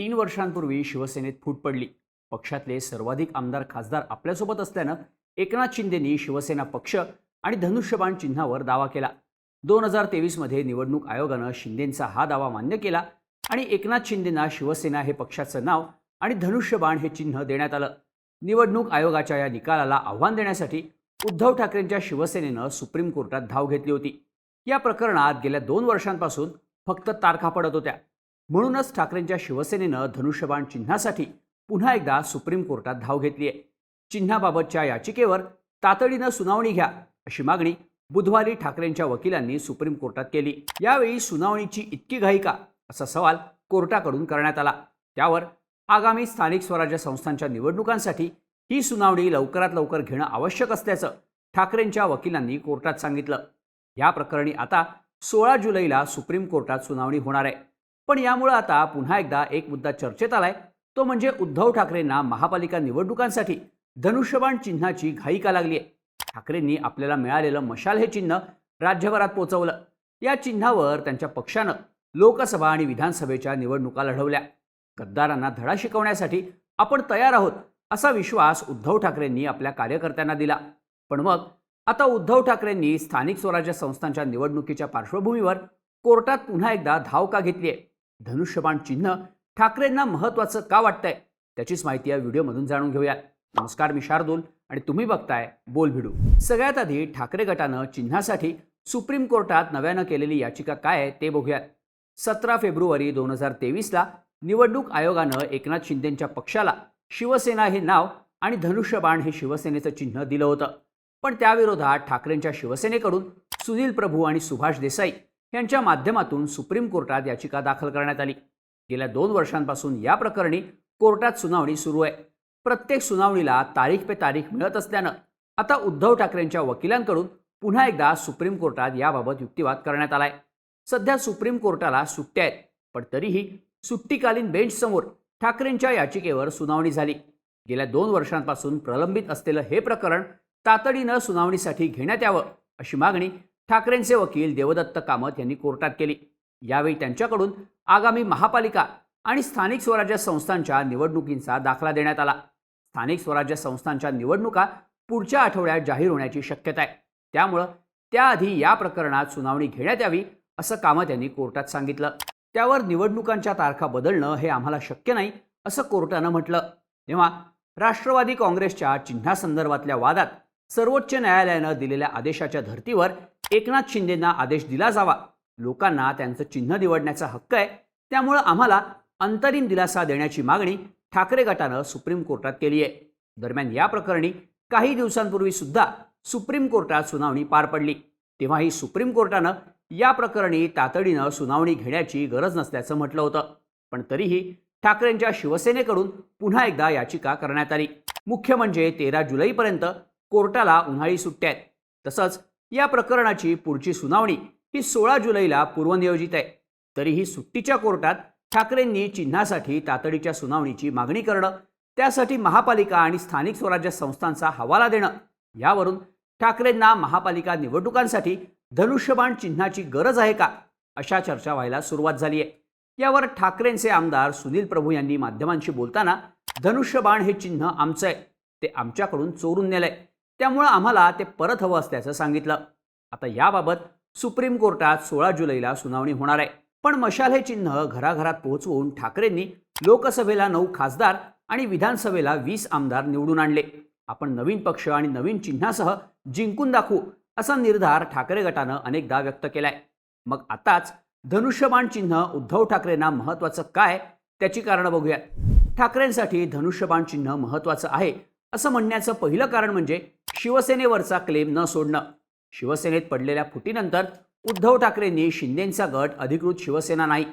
तीन वर्षांपूर्वी शिवसेनेत फूट पडली. पक्षातले सर्वाधिक आमदार खासदार आपल्यासोबत असल्यानं एकनाथ शिंदेंनी शिवसेना पक्ष आणि धनुष्यबाण चिन्हावर दावा केला. दोन हजार तेवीसमध्ये निवडणूक आयोगानं शिंदेंचा हा दावा मान्य केला आणि एकनाथ शिंदेंना शिवसेना हे पक्षाचं नाव आणि धनुष्यबाण हे चिन्ह देण्यात आलं. निवडणूक आयोगाच्या या निकालाला आव्हान देण्यासाठी उद्धव ठाकरेंच्या शिवसेनेनं सुप्रीम कोर्टात धाव घेतली होती. या प्रकरणात गेल्या दोन वर्षांपासून फक्त तारखा पडत होत्या. म्हणूनच ठाकरेंच्या शिवसेनेनं धनुष्यबाण चिन्हासाठी पुन्हा एकदा सुप्रीम कोर्टात धाव घेतली आहे. चिन्हाबाबतच्या याचिकेवर तातडीनं सुनावणी घ्या अशी मागणी बुधवारी ठाकरेंच्या वकिलांनी सुप्रीम कोर्टात केली. यावेळी सुनावणीची इतकी घाई का? असा सवाल कोर्टाकडून करण्यात आला. त्यावर आगामी स्थानिक स्वराज्य संस्थांच्या निवडणुकांसाठी ही सुनावणी लवकरात लवकर घेणं आवश्यक असल्याचं ठाकरेंच्या वकिलांनी कोर्टात सांगितलं. या प्रकरणी आता सोळा जुलैला सुप्रीम कोर्टात सुनावणी होणार आहे. पण यामुळं आता पुन्हा एकदा एक मुद्दा चर्चेत आलाय. तो म्हणजे उद्धव ठाकरेंना महापालिका निवडणुकांसाठी धनुष्यबाण चिन्हाची घाई का लागली आहे ठाकरेंनी आपल्याला मिळालेलं मशाल हे चिन्ह राज्यभरात पोचवलं. या चिन्हावर त्यांच्या पक्षानं लोकसभा आणि विधानसभेच्या निवडणुका लढवल्या. गद्दारांना धडा शिकवण्यासाठी आपण तयार आहोत असा विश्वास उद्धव ठाकरेंनी आपल्या कार्यकर्त्यांना दिला. पण मग आता उद्धव ठाकरेंनी स्थानिक स्वराज्य संस्थांच्या निवडणुकीच्या पार्श्वभूमीवर कोर्टात पुन्हा एकदा धाव का घेतली आहे धनुष्यबाण चिन्ह ठाकरेंना महत्त्वाचं का वाटतंय? त्याचीच माहिती या व्हिडिओमधून जाणून घेऊया. नमस्कार मी शार्दूल आणि तुम्ही बघताय बोल भिडू. सगळ्यात आधी ठाकरे गटानं चिन्हासाठी सुप्रीम कोर्टात नव्यानं केलेली याचिका काय आहे ते बघूयात. सतरा फेब्रुवारी दोन हजार तेवीसला निवडणूक आयोगानं एकनाथ शिंदेंच्या पक्षाला शिवसेना हे नाव आणि धनुष्यबाण हे शिवसेनेचं चिन्ह दिलं होतं. पण त्याविरोधात ठाकरेंच्या शिवसेनेकडून सुनील प्रभू आणि सुभाष देसाई यांच्या माध्यमातून सुप्रीम कोर्टात याचिका दाखल करण्यात आली. गेल्या दोन वर्षांपासून या प्रकरणी कोर्टात सुनावणी सुरू आहे. प्रत्येक सुनावणीला तारीख पे तारीख मिळत असल्यानं आता उद्धव ठाकरेंच्या वकिलांकडून पुन्हा एकदा सुप्रीम कोर्टात याबाबत युक्तिवाद करण्यात आलाय. सध्या सुप्रीम कोर्टाला सुट्ट्या आहेत पण तरीही सुट्टीकालीन बेंचसमोर ठाकरेंच्या याचिकेवर सुनावणी झाली. गेल्या दोन वर्षांपासून प्रलंबित असलेलं हे प्रकरण तातडीनं सुनावणीसाठी घेण्यात यावं अशी मागणी ठाकरेंचे वकील देवदत्त कामत यांनी कोर्टात केली. यावेळी त्यांच्याकडून आगामी महापालिका आणि स्थानिक स्वराज्य संस्थांच्या निवडणुकींचा दाखला देण्यात आला. स्थानिक स्वराज्य संस्थांच्या निवडणुका पुढच्या आठवड्यात जाहीर होण्याची शक्यता आहे. त्यामुळं त्याआधी या प्रकरणात सुनावणी घेण्यात यावी असं कामत यांनी कोर्टात सांगितलं. त्यावर निवडणुकांच्या तारखा बदलणं हे आम्हाला शक्य नाही असं कोर्टानं म्हटलं. तेव्हा राष्ट्रवादी काँग्रेसच्या चिन्हासंदर्भातल्या वादात सर्वोच्च न्यायालयानं दिलेल्या आदेशाच्या धर्तीवर एकनाथ शिंदेंना आदेश दिला जावा. लोकांना त्यांचं चिन्ह निवडण्याचा हक्क आहे. त्यामुळं आम्हाला अंतरिम दिलासा देण्याची मागणी ठाकरे गटानं सुप्रीम कोर्टात केली आहे. दरम्यान या प्रकरणी काही दिवसांपूर्वी सुद्धा सुप्रीम कोर्टात सुनावणी पार पडली. तेव्हाही सुप्रीम कोर्टानं या प्रकरणी तातडीनं सुनावणी घेण्याची गरज नसल्याचं म्हटलं होतं. पण तरीही ठाकरेंच्या शिवसेनेकडून पुन्हा एकदा याचिका करण्यात आली. मुख्य म्हणजे तेरा जुलैपर्यंत कोर्टाला उन्हाळी सुट्ट्या आहेत. तसंच या प्रकरणाची पुढची सुनावणी ही सोळा जुलैला पूर्वनियोजित आहे. तरीही सुट्टीच्या कोर्टात ठाकरेंनी चिन्हासाठी तातडीच्या सुनावणीची मागणी करणं त्यासाठी महापालिका आणि स्थानिक स्वराज्य संस्थांचा हवाला देणं यावरून ठाकरेंना महापालिका निवडणुकांसाठी धनुष्यबाण चिन्हाची गरज आहे का अशा चर्चा व्हायला सुरुवात झाली आहे. यावर ठाकरेंचे आमदार सुनील प्रभू यांनी माध्यमांशी बोलताना धनुष्यबाण हे चिन्ह आमचं आहे ते आमच्याकडून चोरून नेलंय. त्यामुळं आम्हाला ते परत हवं असल्याचं सांगितलं. आता याबाबत सुप्रीम कोर्टात सोळा जुलैला सुनावणी होणार आहे. पण मशाल हे चिन्ह घराघरात पोहोचवून ठाकरेंनी लोकसभेला नऊ खासदार आणि विधानसभेला वीस आमदार निवडून आणले. आपण नवीन पक्ष आणि नवीन चिन्हासह जिंकून दाखवू असा निर्धार ठाकरे गटानं अनेकदा व्यक्त केलाय. मग आताच धनुष्यबाण चिन्ह उद्धव ठाकरेंना महत्त्वाचं काय? त्याची कारणं बघूयात. ठाकरेंसाठी धनुष्यबाण चिन्ह महत्त्वाचं आहे असं म्हणण्याचं पहिलं कारण म्हणजे शिवसेनेवरचा क्लेम न सोडणं. शिवसेनेत पडलेल्या फुटीनंतर उद्धव ठाकरेंनी शिंदेंचा गट अधिकृत शिवसेना नाही.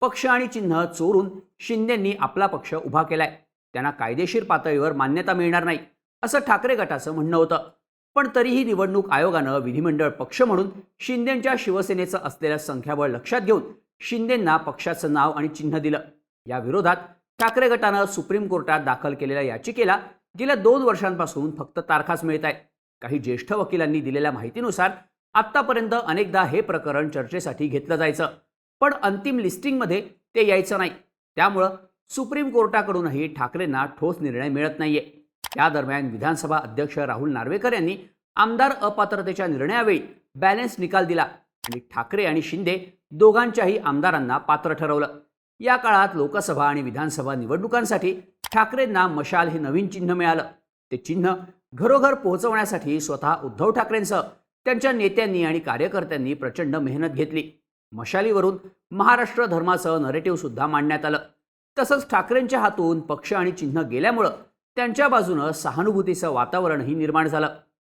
पक्ष आणि चिन्ह चोरून शिंदेंनी आपला पक्ष उभा केलाय. त्यांना कायदेशीर पातळीवर मान्यता मिळणार नाही असं ठाकरे गटाचं म्हणणं होतं. पण तरीही निवडणूक आयोगानं विधिमंडळ पक्ष म्हणून शिंदेंच्या शिवसेनेचं असलेलं संख्याबळ लक्षात घेऊन शिंदेंना पक्षाचं नाव आणि चिन्ह दिलं. या विरोधात ठाकरे गटानं सुप्रीम कोर्टात दाखल केलेल्या याचिकेला गेल्या दोन वर्षांपासून फक्त तारखाच मिळत आहेत. काही ज्येष्ठ वकिलांनी दिलेल्या माहितीनुसार आत्तापर्यंत अनेकदा हे प्रकरण चर्चेसाठी घेतलं जायचं. पण अंतिम लिस्टिंगमध्ये ते यायचं नाही. त्यामुळं सुप्रीम कोर्टाकडूनही ठाकरेंना ठोस निर्णय मिळत नाहीये. या दरम्यान विधानसभा अध्यक्ष राहुल नार्वेकर यांनी आमदार अपात्रतेच्या निर्णयावेळी बॅलन्स निकाल दिला आणि ठाकरे आणि शिंदे दोघांच्याही आमदारांना पात्र ठरवलं. या काळात लोकसभा आणि विधानसभा निवडणुकांसाठी ठाकरेंना मशाल हे नवीन चिन्ह मिळालं. ते चिन्ह घरोघर पोहोचवण्यासाठी स्वतः उद्धव ठाकरेंसह त्यांच्या नेत्यांनी आणि कार्यकर्त्यांनी प्रचंड मेहनत घेतली. मशालीवरून महाराष्ट्र धर्माचं नरेटिव्ह सुद्धा मांडण्यात आलं. तसंच ठाकरेंच्या हातून पक्ष आणि चिन्ह गेल्यामुळं त्यांच्या बाजूनं सहानुभूतीचं वातावरणही निर्माण झालं.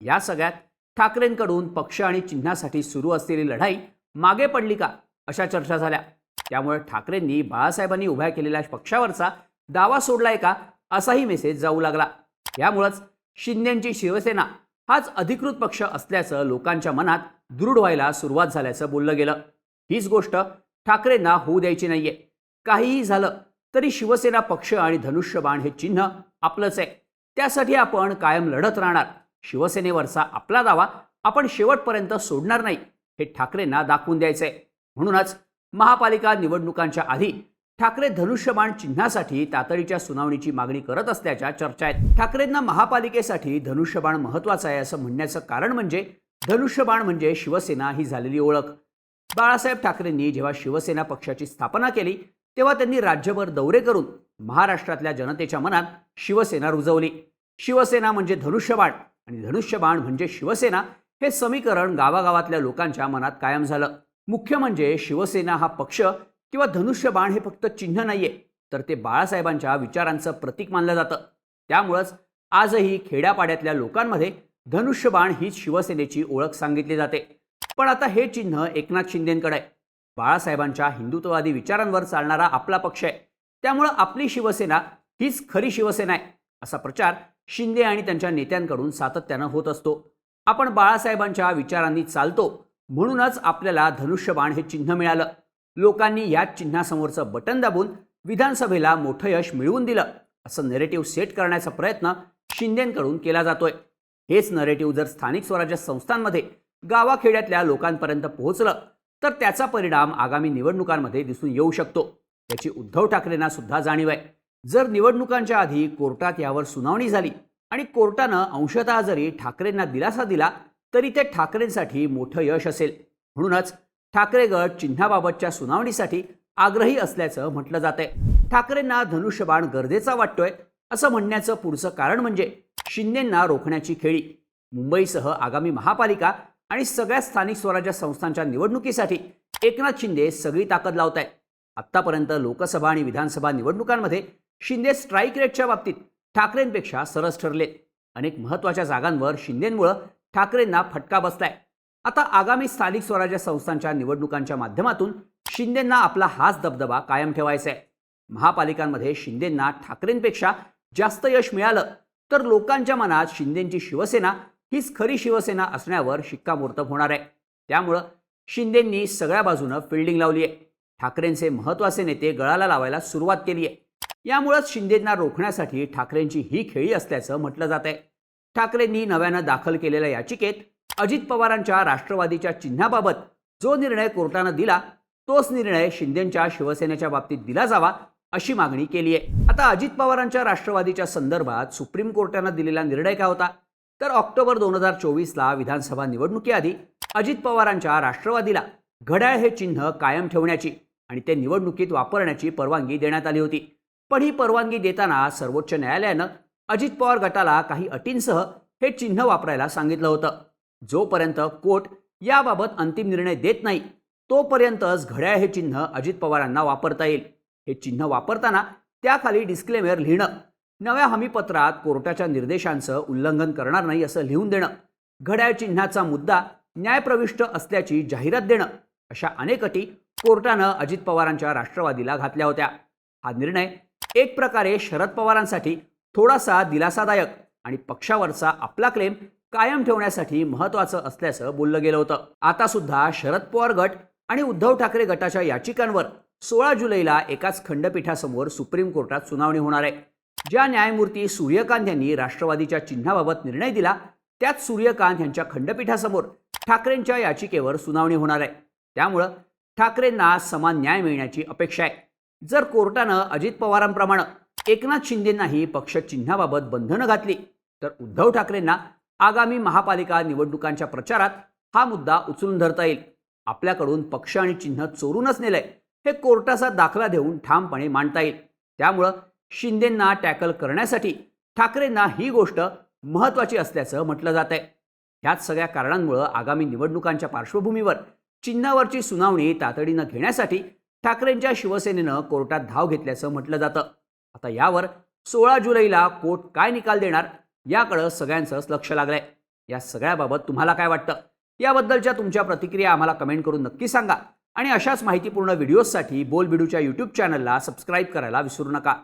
या सगळ्यात ठाकरेंकडून पक्ष आणि चिन्हासाठी सुरू असलेली लढाई मागे पडली का अशा चर्चा झाल्या. त्यामुळे ठाकरेंनी बाळासाहेबांनी उभ्या केलेल्या पक्षावरचा दावा सोडलाय का असाही मेसेज जाऊ लागला. यामुळंच शिंदेची शिवसेना हाच अधिकृत पक्ष असल्याचं लोकांच्या मनात दृढ व्हायला सुरुवात झाल्याचं बोललं गेलं. हीच गोष्ट ठाकरेंना होऊ द्यायची नाहीये. काहीही झालं तरी शिवसेना पक्ष आणि धनुष्यबाण हे चिन्ह आपलंच आहे. त्यासाठी आपण कायम लढत राहणार. शिवसेनेवरचा आपला दावा आपण शेवटपर्यंत सोडणार नाही हे ठाकरेंना दाखवून द्यायचंय. म्हणूनच महापालिका निवडणुकांच्या आधी ठाकरे धनुष्यबाण चिन्हासाठी तातडीच्या सुनावणीची मागणी करत असल्याच्या चर्चा आहेत. ठाकरेंना महापालिकेसाठी धनुष्यबाण महत्वाचं आहे असं म्हणण्याचं कारण म्हणजे धनुष्यबाण म्हणजे शिवसेना ही झालेली ओळख. बाळासाहेब ठाकरेंनी जेव्हा शिवसेना पक्षाची स्थापना केली तेव्हा त्यांनी राज्यभर दौरे करून महाराष्ट्रातल्या जनतेच्या मनात शिवसेना रुजवली. शिवसेना म्हणजे धनुष्यबाण आणि धनुष्यबाण म्हणजे शिवसेना हे समीकरण गावागावातल्या लोकांच्या मनात कायम झालं. मुख्य म्हणजे शिवसेना हा पक्ष किंवा धनुष्यबाण हे फक्त चिन्ह नाहीये तर ते बाळासाहेबांच्या विचारांचं प्रतीक मानलं जातं. त्यामुळंच आजही खेड्यापाड्यातल्या लोकांमध्ये धनुष्यबाण हीच शिवसेनेची ओळख सांगितली जाते. पण आता हे चिन्ह एकनाथ शिंदेकडे आहे. बाळासाहेबांच्या हिंदुत्ववादी विचारांवर चालणारा आपला पक्ष आहे. त्यामुळं आपली शिवसेना हीच खरी शिवसेना आहे असा प्रचार शिंदे आणि त्यांच्या नेत्यांकडून सातत्यानं होत असतो. आपण बाळासाहेबांच्या विचारांनी चालतो म्हणूनच आपल्याला धनुष्यबाण हे चिन्ह मिळालं. लोकांनी या चिन्हासमोरचं बटन दाबून विधानसभेला मोठं यश मिळवून दिलं. असं नेरेटिव्ह सेट करण्याचा प्रयत्न शिंदेकडून केला जातोय. हेच नरेटिव्ह जर स्थानिक स्वराज्य संस्थांमध्ये गावाखेड्यातल्या लोकांपर्यंत पोहोचलं तर त्याचा परिणाम आगामी निवडणुकांमध्ये दिसून येऊ शकतो. त्याची उद्धव ठाकरेंना सुद्धा जाणीव आहे. जर निवडणुकांच्या आधी कोर्टात यावर सुनावणी झाली आणि कोर्टानं अंशतः जरी ठाकरेंना दिलासा दिला तरी ते ठाकरेंसाठी मोठं यश असेल. म्हणूनच ठाकरे गट चिन्हाबाबतच्या सुनावणीसाठी आग्रही असल्याचं म्हटलं जातंय. ठाकरेंना धनुष्यबाण गरजेचा वाटतोय असं म्हणण्याचं पुढचं कारण म्हणजे शिंदेंना रोखण्याची खेळी. मुंबईसह आगामी महापालिका आणि सगळ्या स्थानिक स्वराज्य संस्थांच्या निवडणुकीसाठी एकनाथ शिंदे सगळी ताकद लावत आहेत आत्तापर्यंत लोकसभा आणि विधानसभा निवडणुकांमध्ये शिंदे स्ट्राईक रेटच्या बाबतीत ठाकरेंपेक्षा सरस ठरले अनेक महत्त्वाच्या जागांवर शिंदेंमुळं ठाकरेंना फटका बसलाय. आता आगामी स्थानिक स्वराज्य संस्थांच्या निवडणुकांच्या माध्यमातून शिंदेंना आपला हाच दबदबा कायम ठेवायचा आहे महापालिकांमध्ये शिंदेंना ठाकरेंपेक्षा जास्त यश मिळालं तर लोकांच्या मनात शिंदेंची शिवसेना हीच खरी शिवसेना असण्यावर शिक्कामोर्तब होणार आहे त्यामुळं शिंदेंनी सगळ्या बाजूनं फिल्डिंग लावली आहे ठाकरेंचे महत्त्वाचे नेते गळाला लावायला सुरुवात केली आहे यामुळंच शिंदेंना रोखण्यासाठी ठाकरेंची ही खेळी असल्याचं म्हटलं जात आहे ठाकरेंनी नव्यानं दाखल केलेल्या याचिकेत अजित पवारांच्या राष्ट्रवादीच्या चिन्हाबाबत जो निर्णय कोर्टानं दिला तोच निर्णय शिंदेंच्या शिवसेनेच्या बाबतीत दिला जावा अशी मागणी केली आहे आता अजित पवारांच्या राष्ट्रवादीच्या संदर्भात सुप्रीम कोर्टानं दिलेला निर्णय काय होता? तर ऑक्टोबर दोन हजार चोवीसला विधानसभा निवडणुकीआधी अजित पवारांच्या राष्ट्रवादीला घड्याळ हे चिन्ह कायम ठेवण्याची आणि ते निवडणुकीत वापरण्याची परवानगी देण्यात आली होती. पण ही परवानगी देताना सर्वोच्च न्यायालयानं अजित पवार गटाला काही अटींसह हे चिन्ह वापरायला सांगितलं होतं. जोपर्यंत कोर्ट याबाबत अंतिम निर्णय देत नाही तोपर्यंतच घड्याळ हे चिन्ह अजित पवारांना वापरता येईल. हे चिन्ह वापरताना त्याखाली डिस्क्लेमेअर लिहिणं नव्या हमीपत्रात कोर्टाच्या निर्देशांचं उल्लंघन करणार नाही असं लिहून देणं घड्याळ चिन्हाचा मुद्दा न्यायप्रविष्ट असल्याची जाहिरात देणं अशा अनेक अटी कोर्टानं अजित पवारांच्या राष्ट्रवादीला घातल्या होत्या. हा निर्णय एक प्रकारे शरद पवारांसाठी थोडासा दिलासादायक आणि पक्षावरचा आपला क्लेम कायम ठेवण्यासाठी महत्वाचं असल्याचं बोललं गेलं होतं. आता सुद्धा शरद पवार गट आणि उद्धव ठाकरे गटाच्या याचिकांवर सोळा जुलैला एकाच खंडपीठासमोर सुप्रीम कोर्टात सुनावणी होणार आहे. ज्या न्यायमूर्ती सूर्यकांत यांनी राष्ट्रवादीच्या चिन्हाबाबत निर्णय दिला त्याच सूर्यकांत यांच्या खंडपीठासमोर ठाकरेंच्या याचिकेवर सुनावणी होणार आहे. त्यामुळं ठाकरेंना समान न्याय मिळण्याची अपेक्षा आहे. जर कोर्टानं अजित पवारांप्रमाणे एकनाथ शिंदेंनाही पक्ष चिन्हाबाबत बंधनं घातली. तर उद्धव ठाकरेंना आगामी महापालिका निवडणुकांच्या प्रचारात हा मुद्दा उचलून धरता येईल. आपल्याकडून पक्ष आणि चिन्ह चोरूनच नेलंय. हे कोर्टाचा दाखला देऊन ठामपणे मांडता येईल. त्यामुळं शिंदेंना टॅकल करण्यासाठी ठाकरेंना ही गोष्ट महत्त्वाची असल्याचं म्हटलं जात आहे ह्याच सगळ्या कारणांमुळं आगामी निवडणुकांच्या पार्श्वभूमीवर चिन्हावरची सुनावणी तातडीनं घेण्यासाठी ठाकरेंच्या शिवसेनेनं कोर्टात धाव घेतल्याचं म्हटलं जातं. आता यावर सोळा जुलैला कोर्ट काय निकाल देणार याकडं सगळ्यांचंच लक्ष लागलंय. या सगळ्याबाबत तुम्हाला काय वाटतं? याबद्दलच्या तुमच्या प्रतिक्रिया आम्हाला कमेंट करून नक्की सांगा. आणि अशाच माहितीपूर्ण व्हिडिओजसाठी बोलबिडूच्या यूट्यूब चॅनलला सबस्क्राईब करायला विसरू नका.